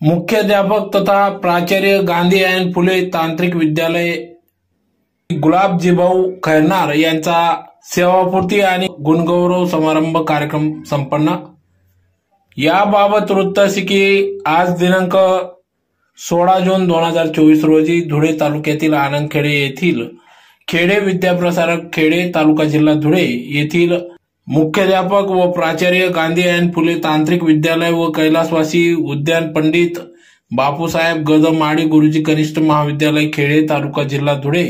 मुख्याध्यापक तथा प्राचार्य गांधी अँड फुले तांत्रिक विद्यालय गुलाबजीभाऊ खैरनार यांचा सेवापूर्ती आणि गुणगौरव समारंभ कार्यक्रम संपन्न. याबाबत वृत्त असे की आज दिनांक सोळा जून दोन हजार चोवीस रोजी धुळे तालुक्यातील आनंदखेडे येथील खेडे विद्याप्रसारक खेडे तालुका जिल्हा धुळे येथील मुख्याध्यापक व प्राचार्य गांधी अँड फुले तांत्रिक विद्यालय व कैलासवासी उद्यान पंडित बापूसाहेब गदम माडी गुरुजी कनिष्ठ महाविद्यालय खेडे तालुका जिल्हा धुळे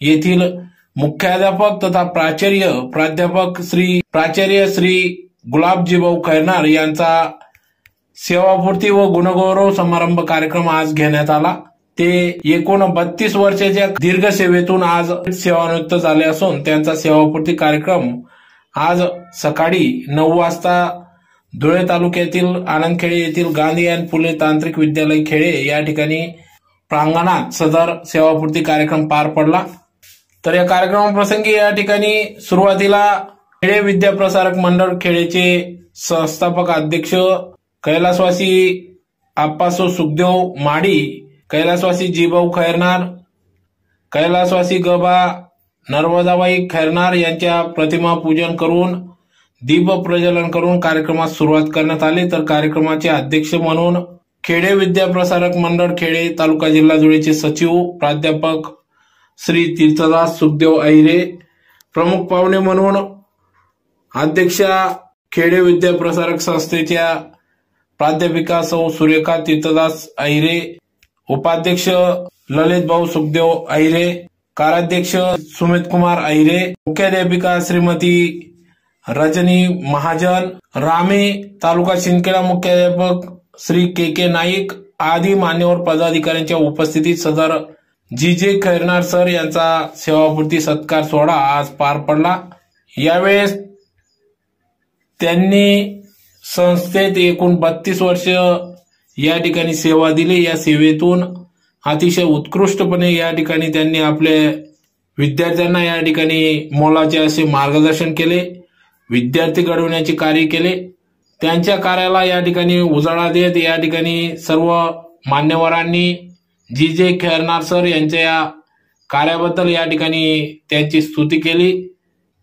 येथील मुख्याध्यापक तथा प्राचार्य प्राध्यापक श्री प्राचार्य श्री गुलाबजीभाऊ खैरनार यांचा सेवापूर्ती व गुणगौरव समारंभ कार्यक्रम आज घेण्यात आला. ते एकूण बत्तीस वर्षाच्या दीर्घ सेवेतून आज सेवानिवृत्त झाले असून त्यांचा सेवापूर्ती कार्यक्रम आज सकाळी नऊ वाजता धुळे तालुक्यातील आनंदखेळे येथील गांधी अँड फुले तांत्रिक विद्यालय खेडे या ठिकाणी प्रांगणात सदर सेवापूर्ती कार्यक्रम पार पडला. तर या कार्यक्रमाप्रसंगी या ठिकाणी सुरुवातीला खेळे विद्याप्रसारक मंडळ खेडेचे संस्थापक अध्यक्ष कैलासवासी आप्पासो सुखदेव माडी कैलासवासी जीभाऊ खैरनार कैलासवासी गबा नर्मदाबाई खैरनार यांच्या प्रतिमा पूजन करून दीप प्रज्वलन करून कार्यक्रमास सुरुवात करण्यात आली. तर कार्यक्रमाचे अध्यक्ष म्हणून खेडे विद्याप्रसारक मंडळ खेडे तालुका जिल्हा जुळेचे सचिव प्राध्यापक श्री तीर्थदास सुखदेव अहिरे प्रमुख पाहुणे म्हणून अध्यक्षा खेडे विद्याप्रसारक संस्थेच्या प्राध्यापिका सौ सुरेखा तीर्थदास अहिरे उपाध्यक्ष ललित भाऊ सुखदेव अहिरे कार्याध्यक्ष सुमित कुमार अहिरे मुख्याध्यापिका श्रीमती रजनी महाजन रामे तालुका शिंदखेडा मुख्याध्यापक श्री के के नाईक आदी मान्यवर पदाधिकाऱ्यांच्या उपस्थितीत सदर जी जे खैरनार सर यांचा सेवापूर्ती सत्कार सोहळा आज पार पडला. यावेळेस त्यांनी संस्थेत एकूण बत्तीस वर्ष या ठिकाणी सेवा दिली. या सेवेतून अतिशय उत्कृष्टपणे या ठिकाणी त्यांनी आपले विद्यार्थ्यांना या ठिकाणी मोलाचे असे मार्गदर्शन केले विद्यार्थी घडवण्याचे कार्य केले. त्यांच्या कार्याला या ठिकाणी उजाळा देत या ठिकाणी सर्व मान्यवरांनी जी जे खेळणार सर यांच्या या कार्याबद्दल या ठिकाणी त्यांची स्तुती केली.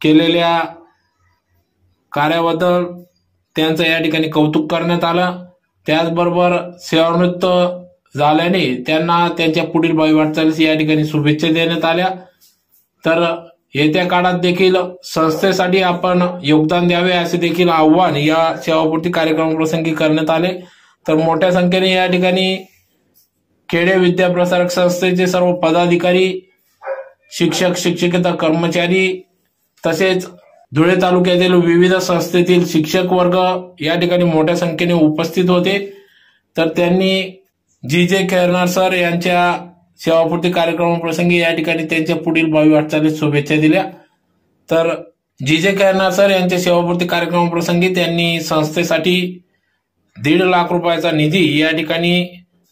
केलेल्या कार्याबद्दल त्यांचं या ठिकाणी कौतुक करण्यात आलं. त्याचबरोबर सेवानिवृत्त झाल्याने त्यांना त्यांच्या पुढील भावी वाटचालीस या ठिकाणी शुभेच्छा देण्यात आल्या. तर येत्या काळात देखील संस्थेसाठी आपण योगदान द्यावे असे देखील आव्हान या सेवापूर्ती कार्यक्रमाप्रसंगी करण्यात आले. तर मोठ्या संख्येने या ठिकाणी खेडे विद्याप्रसारक संस्थेचे सर्व पदाधिकारी शिक्षक शिक्षकेतर कर्मचारी तसेच धुळे तालुक्यातील विविध संस्थेतील शिक्षक वर्ग या ठिकाणी मोठ्या संख्येने उपस्थित होते. तर त्यांनी जी जे केरनार सर यांच्या सेवापूर्ती कार्यक्रमाप्रसंगी या ठिकाणी त्यांच्या पुढील भावी वाटचालीत शुभेच्छा दिल्या. तर जी जे केरनार सर यांच्या सेवापूर्ती कार्यक्रमाप्रसंगी त्यांनी संस्थेसाठी दीड लाख रुपयाचा निधी या ठिकाणी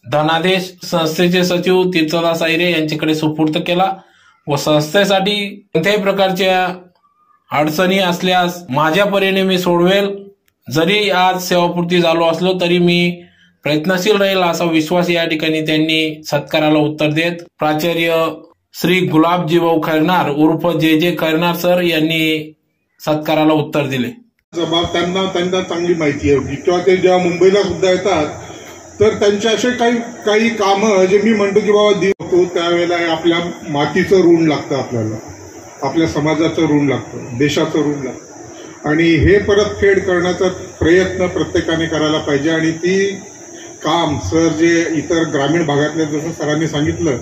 धनादेश संस्थेचे सचिव तीर्थदास आयरे यांच्याकडे सुपूर्द केला व संस्थेसाठी कोणत्याही प्रकारच्या अडचणी असल्यास माझ्या परीने मी सोडवेल. जरी आज सेवापूर्ती झालो असलो तरी मी प्रयत्नशील राहील असा विश्वास या ठिकाणी त्यांनी सत्काराला उत्तर देत प्राचार्य श्री गुलाबजी भाऊ खैरनार उर्फ जे जे खैरनार सर यांनी सत्काराला उत्तर दिले. त्यांना त्यांना चांगली माहिती होती किंवा ते जेव्हा मुंबईला सुद्धा येतात तर त्यांचे असे काही काही कामं जे मी म्हणतो की बाबा देतो त्यावेळेला आपल्या मातीचं ऋण लागतं आपल्याला. आपल्या समाजाचं ऋण लागतं देशाचं ऋण लागतं. आणि हे परतफेड करण्याचा प्रयत्न प्रत्येकाने करायला पाहिजे आणि ती काम सर जे इतर ग्रामीण भागातल्या जसं सरांनी सांगितलं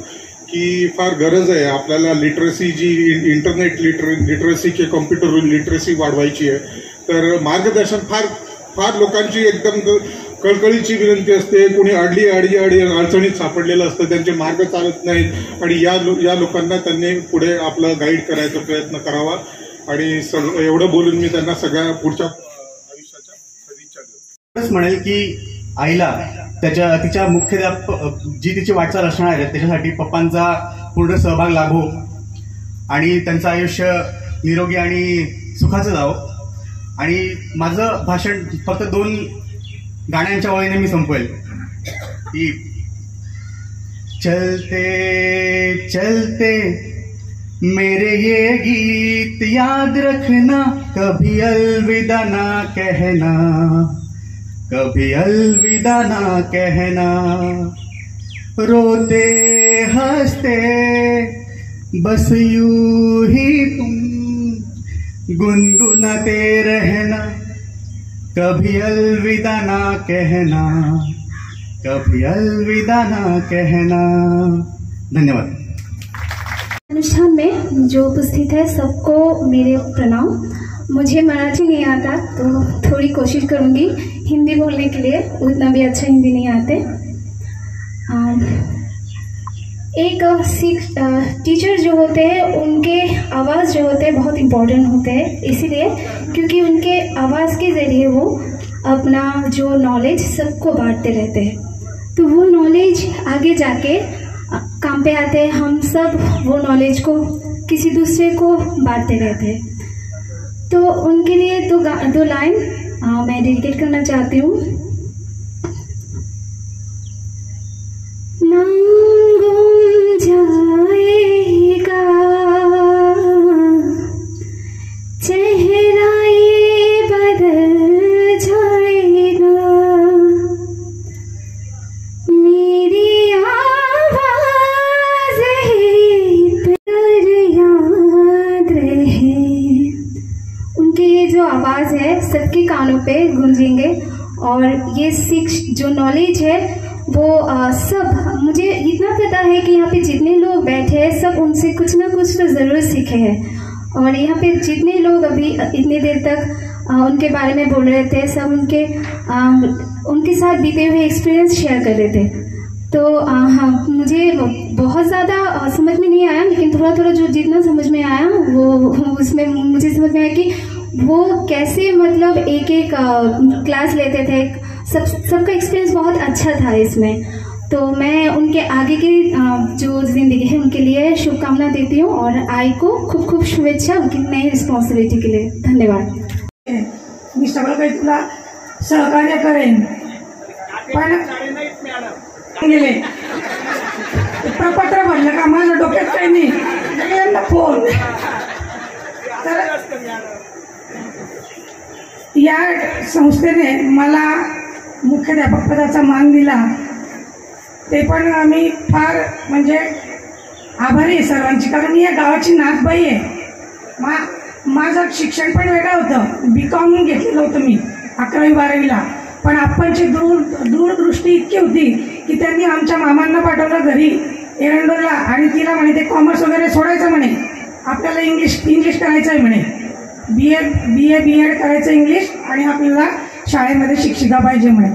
की फार गरज आहे. आपल्याला लिटरसी जी इंटरनेट लिटर लिटरसी किंवा कॉम्प्युटर लिटरसी वाढवायची आहे. तर मार्गदर्शन फार फार लोकांची एकदम कळकळीची विनंती असते. कोणी अडली अडली अडी अडचणीत सापडलेलं असतं. त्यांचे मार्ग चालत नाहीत. आणि या लो या लोकांना त्यांनी पुढे आपलं गाईड करायचा प्रयत्न करावा. आणि एवढं बोलून मी त्यांना सगळ्या पुढच्या आयुष्याच्या सदिच्छा देतो. म्हणेल की आईला त्याच्या तिच्या मुख्याध्याप जी तिची वाटचाल असणार आहे त्याच्यासाठी पप्पांचा पूर्ण सहभाग लाभो आणि त्यांचं आयुष्य निरोगी आणि सुखाचं जावं. आणि माझं भाषण फक्त दोन गाण्यांच्या वळीने मी संपवेल. की चलते चलते मेरे ये गीत याद रखना कभी अलविदा ना कहना. कभी अलविदा ना कहना। रोते, हँसते, बस यूँ ही तुम गुनगुनाते रहना। कभी अलविदा ना कहना, कभी अलविदा ना कहना। धन्यवाद। अनुष्ठान में जो उपस्थित है, सबको मेरे प्रणाम। मुझे मराठी नहीं आता तो थोड़ी कोशिश करूँगी। हिंदी बोलने के लिए, उतना भी अच्छा हिंदी नहीं आते। एक सीख टीचर जो होते हैं, उनके आवाज़ जो होते हैं बहुत इम्पोर्टेंट होते हैं। इसीलिए क्योंकि उनके आवाज़ के ज़रिए वो अपना जो नॉलेज सबको बांटते रहते हैं। तो वो नॉलेज आगे जाके काम पे आते हैं। हम सब वो नॉलेज को किसी दूसरे को बांटते रहते हैं। तो उनके लिए दो दो लाइन हाँ मैं डेडिकेट करना चाहती हूँ। जो नॉलेज है वो आ, सब मुझे इतना पता है कि यहाँ पे जितने लोग बैठे हैं सब उनसे कुछ ना कुछ तो ज़रूर सीखे हैं। और यहाँ पे जितने लोग अभी इतने देर तक आ, उनके बारे में बोल रहे थे सब उनके आ, उनके साथ बीते हुए एक्सपीरियंस शेयर कर रहे थे। तो आ, हाँ मुझे बहुत ज़्यादा समझ में नहीं आया लेकिन थोड़ा थोड़ा जो जितना समझ में आया वो उसमें मुझे समझ में आया कि वो कैसे मतलब एक एक क्लास लेते थे सब, सबका एक्सपीरियंस बहुत अच्छा था इसमें। तो मैं उनके आगे की जो ज़िंदगी है, उनके लिए शुभकामना देती हूँ और आई को खूब खूप शुभेच्छा, उनकी नई रिस्पॉन्सिबिलिटी के लिए। धन्यवाद। मी सगळं काही तुला सहकार्य करेन. प्रपत्र का? फ़ोन मला मुख्याध्यापक पदाचा मान दिला. ते पण आम्ही फार म्हणजे आभारी आहे सर्वांची कारण मी या गावाची नातबाई आहे. मा माझं शिक्षण पण वेगळं होतं. बी कॉम घेतलेलं होतं मी अकरावी बारावीला. पण आपणची दूर दूरदृष्टी इतकी होती की त्यांनी आमच्या मामांना पाठवलं घरी एरंडोरला आणि तिला म्हणे ते कॉमर्स वगैरे सोडायचं म्हणे. आपल्याला इंग्लिश इंग्लिश करायचं आहे म्हणे. बी A B A B Ed करायचं इंग्लिश आणि आपल्याला शाळेमध्ये शिक्षिका पाहिजे म्हणे.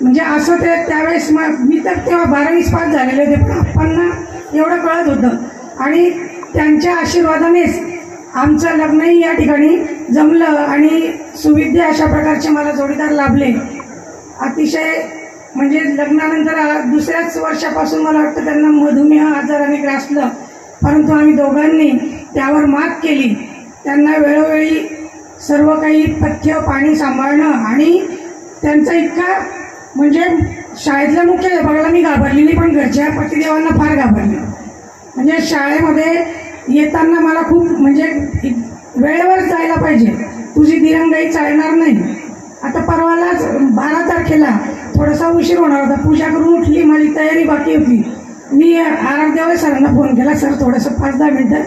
म्हणजे असं ते त्यावेळेस मग मी तर तेव्हा बारावीस पास झालेले होते पण आपणना एवढं कळत होतं. आणि त्यांच्या आशीर्वादानेच आमचं लग्नही या ठिकाणी जमलं आणि सुविद्य अशा प्रकारचे मला जोडीदार लाभले. अतिशय म्हणजे लग्नानंतर दुसऱ्याच वर्षापासून मला वाटतं त्यांना मधुमेह आजाराने ग्रासलं. परंतु आम्ही दोघांनी त्यावर मात केली. त्यांना वेळोवेळी सर्व काही पथ्य पाणी सांभाळणं आणि त्यांचा इतका म्हणजे शाळेतल्या मुख्य विभागाला मी घाबरलेली पण घरच्या पतिदेवांना फार घाबरले. म्हणजे शाळेमध्ये येताना मला खूप म्हणजे वेळेवर जायला पाहिजे. तुझी दिरंगाई चालणार नाही. आता परवालाच बारा तारखेला थोडासा उशीर होणार होता. पूजा करून उठली माझी तयारी बाकी होती. मी आरामदेव सरांना फोन केला सर थोडंसं पाच दहा मिनटं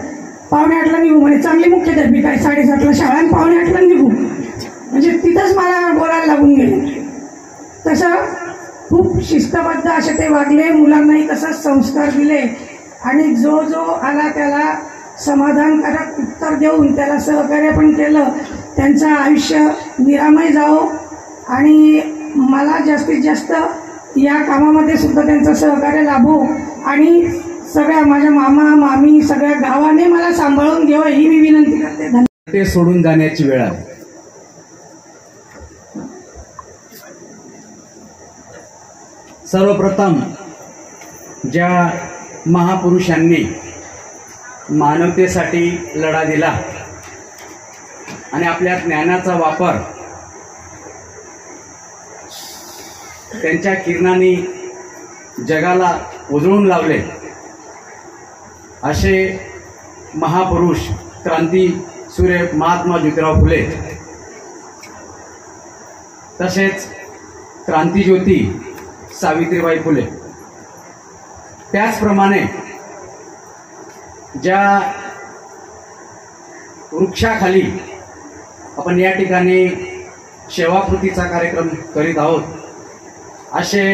पावणे आठला निघू. म्हणजे चांगली मुख्याध्यापिका आहे साडेसातला शाळा आणि पावणे आठला निघू. म्हणजे तिथंच मला बोलायला लागून गेले. तसं खूप शिस्तबद्ध असे ते वागले. मुलांनाही तसंच संस्कार दिले. आणि जो जो आला त्याला समाधानकारक उत्तर देऊन त्याला सहकार्य पण केलं. त्यांचं आयुष्य निरामय जावं. आणि मला जास्तीत जास्त या कामामध्ये सुद्धा त्यांचं सहकार्य लाभो. आणि सगळ्या माझ्या मामा मामी सगळ्या गावाने मला सांभाळून घ्यावं ही मी विनंती करते. ते सोडून जाण्याची वेळ आहे. सर्वप्रथम ज्या महापुरुषांनी मानवतेसाठी लढा दिला आणि आपल्या ज्ञानाचा वापर त्यांच्या किरणाने जगाला उजळून लावले असे महापुरुष क्रांती सूर्य महात्मा ज्योतिराव फुले तसेच क्रांतीज्योती सावित्रीबाई फुले. त्याचप्रमाणे ज्या वृक्षाखाली आपण या ठिकाणी सेवाकृतीचा कार्यक्रम करीत आहोत असे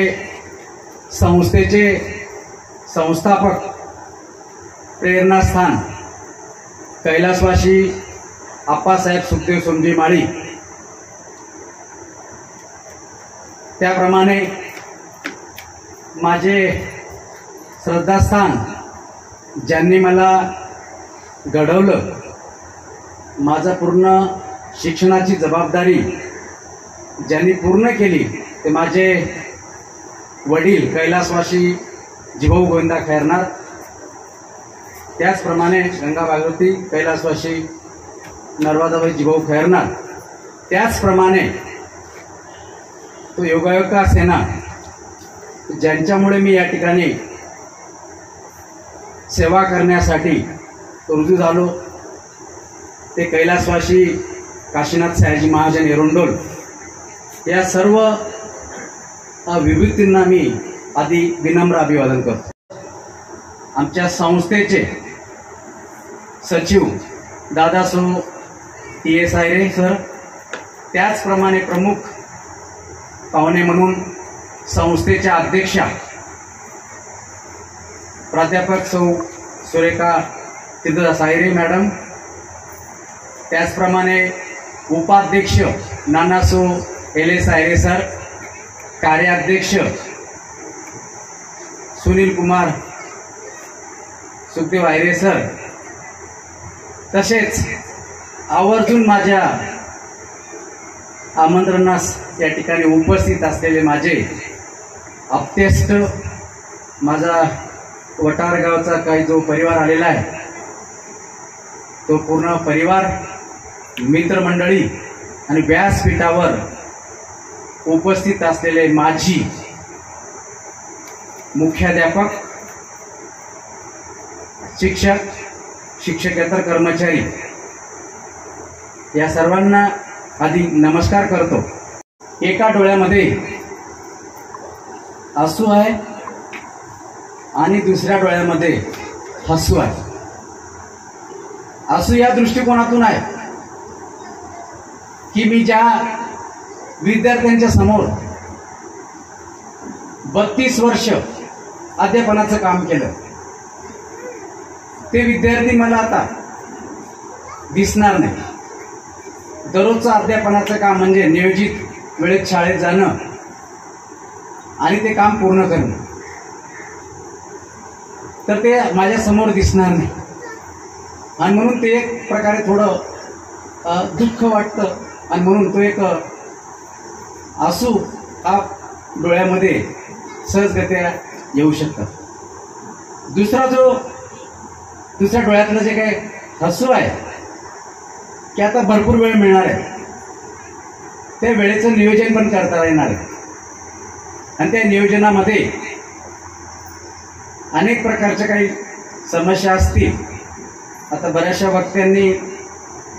संस्थेचे संस्थापक प्रेरणास्थान. कैलासवासी आप्पासाहेब सुखदेव सोमजी माळी. त्याप्रमाणे माझे श्रद्धास्थान ज्यांनी मला घडवलं माझं पूर्ण शिक्षणाची जबाबदारी ज्यांनी पूर्ण केली ते माझे वडील कैलासवासी जिभाऊ गोविंदा खैरनाथ त्याचप्रमाणे गंगा भागवती कैलासवासी नर्मदाबाई जिभाऊ खैरनार. त्याचप्रमाणे तो योगायोगा सेना ज्यांच्यामुळे मी या ठिकाणी सेवा करण्यासाठी रुजू झालो ते कैलासवासी काशीनाथ सयाजी महाजन एरोंडोल या सर्व विभूतींना मी आधी विनम्र अभिवादन करतो. आमच्या संस्थेचे सचिव Dadaso T S Ayare sir. त्याचप्रमाणे प्रमुख पाहुणे म्हणून संस्थेच्या अध्यक्षा प्राध्यापक सौ सुरेखा सिद्धदास आयरे मॅडम. त्याचप्रमाणे उपाध्यक्ष Nanaso L S Ayare sir. कार्याध्यक्ष सुनील कुमार सुखदेव आयरे सर. तसेच आवर्जून माझ्या आमंत्रणास या ठिकाणी उपस्थित असलेले माझे अप्तेष्ट माझा वटार गावचा काही जो परिवार आलेला आहे तो पूर्ण परिवार मित्रमंडळी आणि व्यासपीठावर उपस्थित असलेले माझी मुख्याध्यापक शिक्षक शिक्षकेतर कर्मचारी. या सर्वांना आधी नमस्कार करतो. एका डोळ्यामध्ये आसू आहे आणि दुसऱ्या डोळ्यामध्ये हसू आहे. आसू या दृष्टिकोनातून आहे की मी ज्या विद्यार्थ्यांच्या समोर बत्तीस वर्ष अध्यापनाचं काम केलं. ते विद्यार्थी मला आता दिसणार नाही. दररोजचं अध्यापनाचं काम म्हणजे नियोजित वेळेत शाळेत जाणं आणि ते काम पूर्ण करणं. तर ते माझ्यासमोर दिसणार नाही. आणि म्हणून ते एक प्रकारे थोडं दुःख वाटतं. आणि म्हणून तो एक आसू हा डोळ्यामध्ये सहजगत्या येऊ शकतात. दुसरा जो दुसऱ्या डोळ्यातलं जे काही हसू आहे की आता भरपूर वेळ मिळणार आहे त्या वेळेचं नियोजन पण करता येणार आहे. आणि त्या नियोजनामध्ये अनेक प्रकारच्या काही समस्या असतील. आता बऱ्याचशा वक्त्यांनी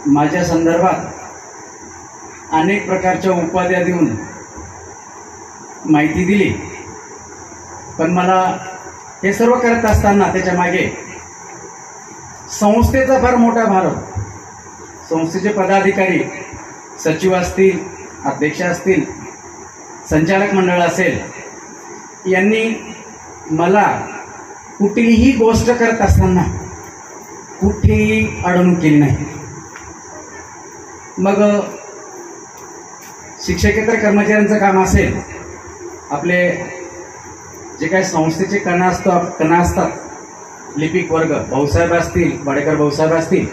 माझ्या संदर्भात अनेक प्रकारच्या उपाध्या देऊन माहिती दिली. पण मला हे सर्व करत असताना त्याच्यामागे संस्थेचा फार मोठा भार होता. संस्थेचे पदाधिकारी सचिव असतील अध्यक्ष असतील संचालक मंडळ असेल यांनी मला कुठलीही गोष्ट करत असताना कुठेही अडवणूक केली नाही. मग शिक्षकेतर कर्मचाऱ्यांचं काम असेल आपले जे काही संस्थेचे कणा असतो कणा असतात लिपिक वर्ग भाऊसाहेब असतील वाडेकर भाऊसाहेब असतील.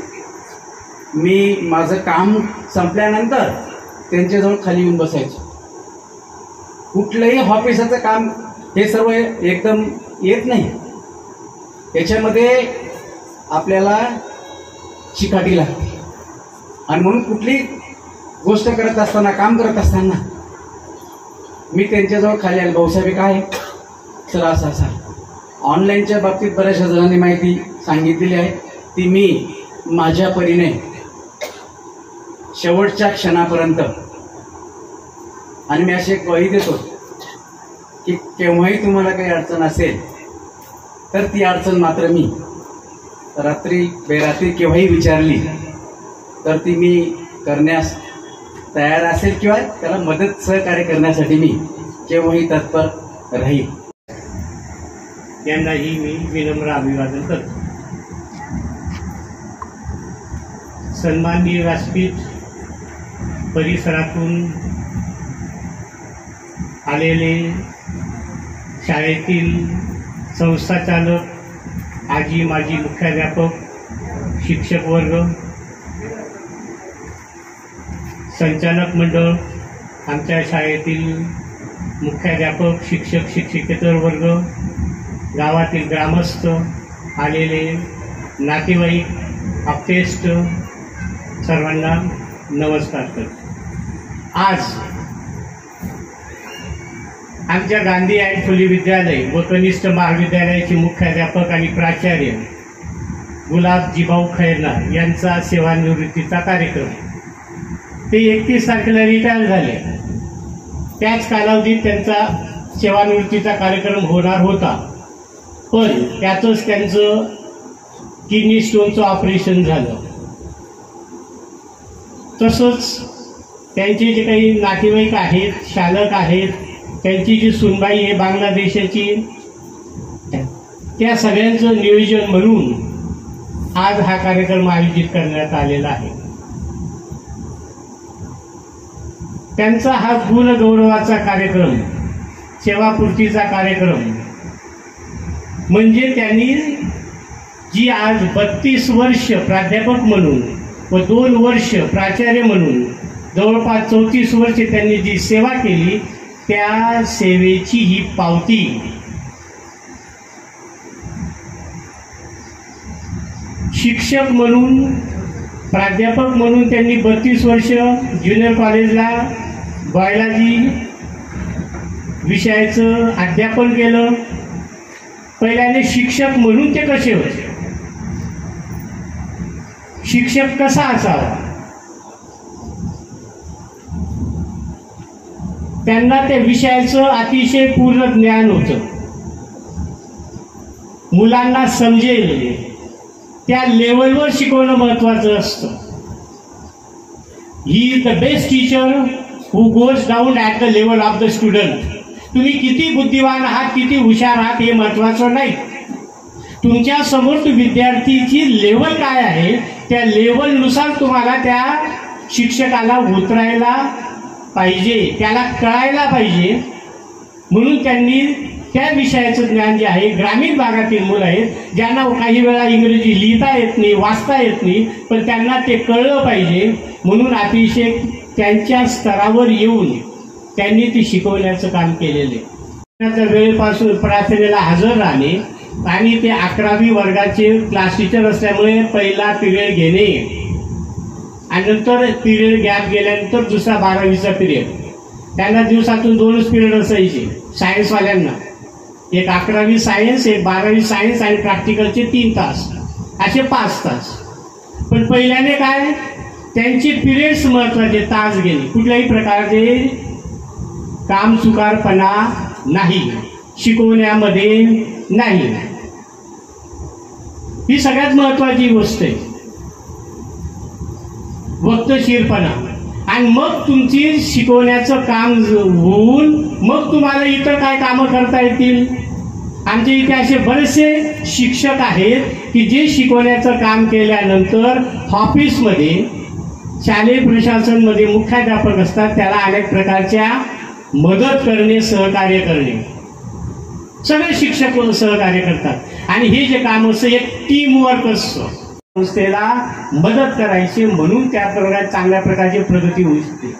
मी माझं काम संपल्यानंतर त्यांच्याजवळ खाली येऊन बसायचो. कुठलंही ऑफिसाचं काम हे सर्व एकदम येत नाही. याच्यामध्ये आपल्याला चिकाटी लागते. आणि म्हणून कुठली गोष्ट करत असताना काम करत असताना मी त्यांच्याजवळ खाली आलो. भाऊसाहेब काय सर असं असं. ऑनलाईनच्या बाबतीत बऱ्याचशा जणांनी माहिती सांगितलेली आहे. ती मी माझ्या परीने शेवटच्या क्षणापर्यंत आणि मी अशी एक ग्वाही देतो की केव्हाही तुम्हाला काही अडचण असेल तर ती अडचण मात्र मी रात्री बेरात्री केव्हाही विचारली तर ती मी करण्यास तयार असेल किंवा त्याला मदत सहकार्य करण्यासाठी मी केव्हाही तत्पर राहील. यांनाही मी विनम्र अभिवादन करतो. सन्माननीय व्यासपीठ परिसरातून आलेले शाळेतील संस्थाचालक आजी माजी मुख्याध्यापक शिक्षक वर्ग संचालक मंडळ आमच्या शाळेतील मुख्याध्यापक शिक्षक शिक्षकेतर वर्ग गावातील ग्रामस्थ आलेले नातेवाईक आप्तेष्ट सर्वांना नमस्कार करतो. आज आमच्या गांधी अँड फुले विद्यालय व कनिष्ठ महाविद्यालयाचे मुख्याध्यापक आणि प्राचार्य गुलाब जिभाऊ खैरनार यांचा सेवानिवृत्तीचा कार्यक्रम. ते एकतीस तारखेला रिटायर झाले. त्याच कालावधीत त्यांचा सेवानिवृत्तीचा कार्यक्रम होणार होता. पण त्यातच त्यांचं किडनी स्टोनचं ऑपरेशन झालं. तसंच त्यांचे जे काही नातेवाईक आहेत शालक आहेत त्यांची जी सुनबाई आहे बांगलादेशाची त्या सगळ्यांचं नियोजन म्हणून आज हा कार्यक्रम आयोजित करण्यात आलेला आहे. त्यांचा हा गुणगौरवाचा कार्यक्रम सेवापूर्तीचा कार्यक्रम म्हणजे त्यांनी जी आज बत्तीस वर्ष प्राध्यापक म्हणून व दोन वर्ष प्राचार्य म्हणून जवळपास चौतीस वर्ष त्यांनी जी सेवा केली त्या सेवेची ही पावती. शिक्षक म्हणून प्राध्यापक म्हणून त्यांनी बत्तीस वर्ष ज्युनियर कॉलेजला बायलाजी विषयाचं अध्यापन केलं. पहिल्याने शिक्षक म्हणून ते कसे होते? शिक्षक कसा असावा? त्यांना त्या विषयाचं अतिशय पूर्ण ज्ञान होतं. मुलांना समजेल. त्या लेवलवर शिकवणं महत्वाचं असतं. He is the best teacher who goes down at the level of the student तुम्ही किती बुद्धिवान आहात किती हुशार आहात हे महत्वाचं नाही. तुमच्यासमोर विद्यार्थीची लेवल काय आहे त्या लेवलनुसार तुम्हाला त्या शिक्षकाला उतरायला पाहिजे त्याला कळायला पाहिजे. म्हणून त्यांनी त्या विषयाचं ज्ञान जे आहे ग्रामीण भागातील मुलं आहेत ज्यांना काही वेळा इंग्रजी लिहिता येत नाही वाचता येत नाही पण त्यांना ते कळलं पाहिजे. म्हणून अतिशय त्यांच्या स्तरावर येऊन त्यांनी ती शिकवण्याचं काम केलेले वेळेपासून प्रार्थनेला हजर राहणे आणि ते अकरावी वर्गाचे क्लास टीचर असल्यामुळे पहिला पिरियड घेणे. आणि नंतर पिरियड गॅप गेल्यानंतर दुसरा बारावीचा पिरियड. त्यांना दिवसातून दोनच पिरियड असायचे सायन्सवाल्यांना. एक अकरावी सायन्स एक बारावी सायन्स आणि प्रॅक्टिकलचे तीन तास. असे पाच तास. पण पहिल्याने काय? त्यांचे पिरियड्स महत्त्वाचे तास गेले कुठल्याही प्रकारचे कामचुकारपणा नाही शिकवण्यामध्ये नाही. ही सगळ्यात महत्वाची गोष्ट आहे. वक्तशीरपणा. आणि मग तुमची शिकवण्याचं काम होऊन मग तुम्हाला इतर काय कामं करता येतील? आमच्या इथे असे बरेचसे शिक्षक आहेत की जे शिकवण्याचं काम केल्यानंतर ऑफिसमध्ये शालेय प्रशासनमध्ये मुख्याध्यापक असतात त्याला अनेक प्रकारच्या मदत करणे सहकार्य करणे. सगळे शिक्षक सहकार्य करतात. आणि हे जे काम असतं एक टीमवर्क असतं. संस्थेला मदत करायची म्हणून त्या प्रकारे चांगल्या प्रकारची प्रगती होऊ शकते.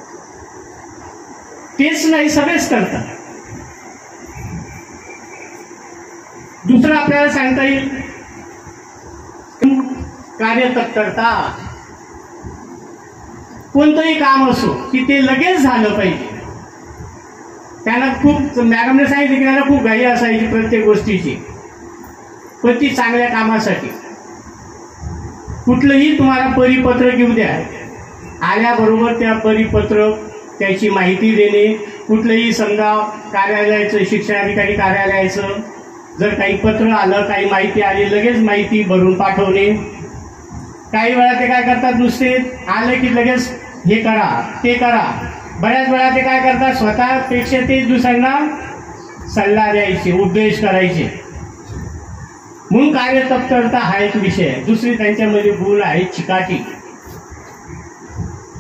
तेच नाही सगळेच करतात. दुसरं आपल्याला सांगता येईल. कार्य तत्परता. कोणतंही काम असो की ते लगेच झालं पाहिजे. त्यांना खूप मॅडमने सांगितलं की त्यांना खूप घाई असायची प्रत्येक गोष्टीची. पण ती चांगल्या कामासाठी. कुठलंही तुम्हाला परिपत्र घेऊ द्या. आल्याबरोबर त्या परिपत्र त्याची माहिती देणे. कुठलंही समजा कार्यालयाचं शिक्षणाधिकारी कार्यालयाचं जर काही पत्र आलं काही माहिती आली लगेच माहिती भरून पाठवणे. काही वेळा ते काय करतात नुसते आलं की लगेच हे करा ते करा. बऱ्याच वेळा ते काय करतात स्वतःपेक्षा ते दुसऱ्यांना सल्ला द्यायचे उपदेश करायचे. म्हणून कार्यतत्परता हा एक विषय आहे. दुसरी त्यांच्यामध्ये गुण आहे चिकाटी.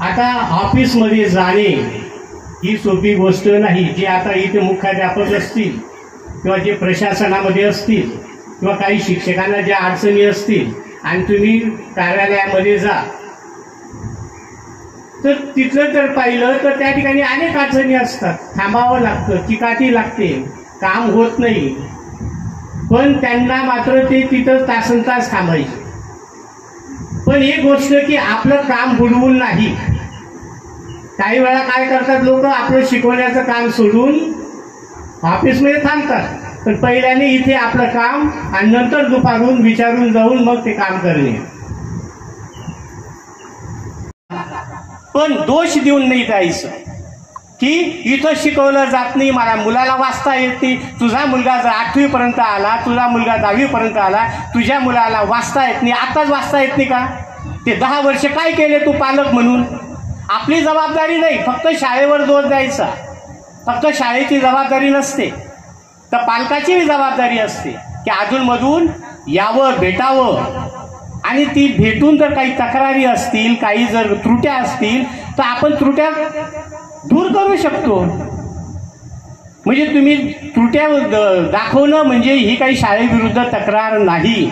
आता ऑफिसमध्ये जाणे ही सोपी गोष्ट नाही. जे आता इथे मुख्याध्यापक असतील किंवा जे प्रशासनामध्ये असतील किंवा काही शिक्षकांना ज्या अडचणी असतील आणि तुम्ही कार्यालयामध्ये जा तर तिथलं जर पाहिलं तर त्या ठिकाणी अनेक अडचणी असतात. थांबावं लागतं चिकाटी लागते काम होत नाही. पण त्यांना मात्र ते तिथं तासन तास थांबायचे. पण एक गोष्ट की आपलं काम बुडवून नाही. काही वेळा काय करतात लोक आपलं शिकवण्याचं काम सोडून ऑफिसमध्ये थांबतात. पण पहिल्याने इथे आपलं काम आणि नंतर दुपारून विचारून जाऊन मग ते काम करणे. पण दोष देऊन नाही जायचं. की इथं शिकवलं जात नाही मला मुलाला वाचता येत. नाही तुझा मुलगा जर आठवीपर्यंत आला तुझा मुलगा दहावीपर्यंत आला तुझ्या मुलाला वाचता येत नाही आत्ताच वाचता येत नाही का? ते दहा वर्ष काय केले तू पालक म्हणून? आपली जबाबदारी नाही फक्त शाळेवर दोष द्यायचा. फक्त शाळेची जबाबदारी नसते. तर पालकाचीही जबाबदारी असते की अधूनमधून यावं भेटावं. आणि ती भेटून जर काही तक्रारी असतील काही जर त्रुट्या असतील तर आपण त्रुट्या दूर करू शकतो. म्हणजे तुम्ही त्रुट्या द- दाखवणं म्हणजे ही काही शाळेविरुद्ध तक्रार नाही.